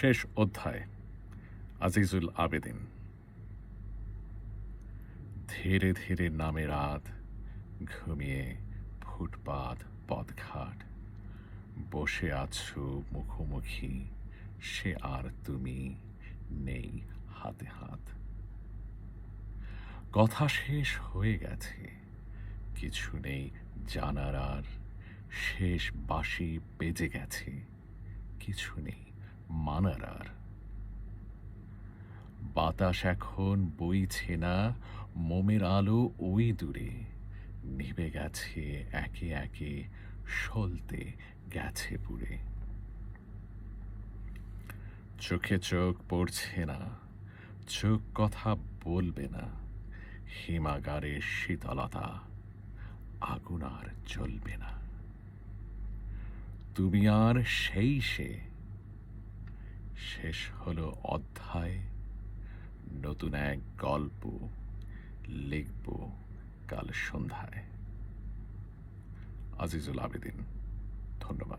শেষ অধ্যায়, আজিজুল আবেদিন। ধীরে ধীরে নামে রাত, ঘুমিয়ে ফুটপাত, পথঘাট। বসে আছো মুখোমুখি, সে আর তুমি নেই হাতে হাত। কথা শেষ হয়ে গেছে, কিছু নেই জানার আর। শেষ বাঁশি বেজে গেছে, কিছু নেই মানার বাতাস এখন বইছে না, মোমের আলো ওই দূরে। নিভে গেছে একে একে, সলতে গেছে পুরে। চোখে চোখ পড়ছে না, চোখ কথা বলবে না। হিমাগারের শীতলতা, আগুন আর চলবে না। তুমি আর সেই সে শেষ হলো অধ্যায়। নতুন এক গল্প লিখব কাল সন্ধ্যায়। আজিজুল আবেদিন ধন্যবাদ।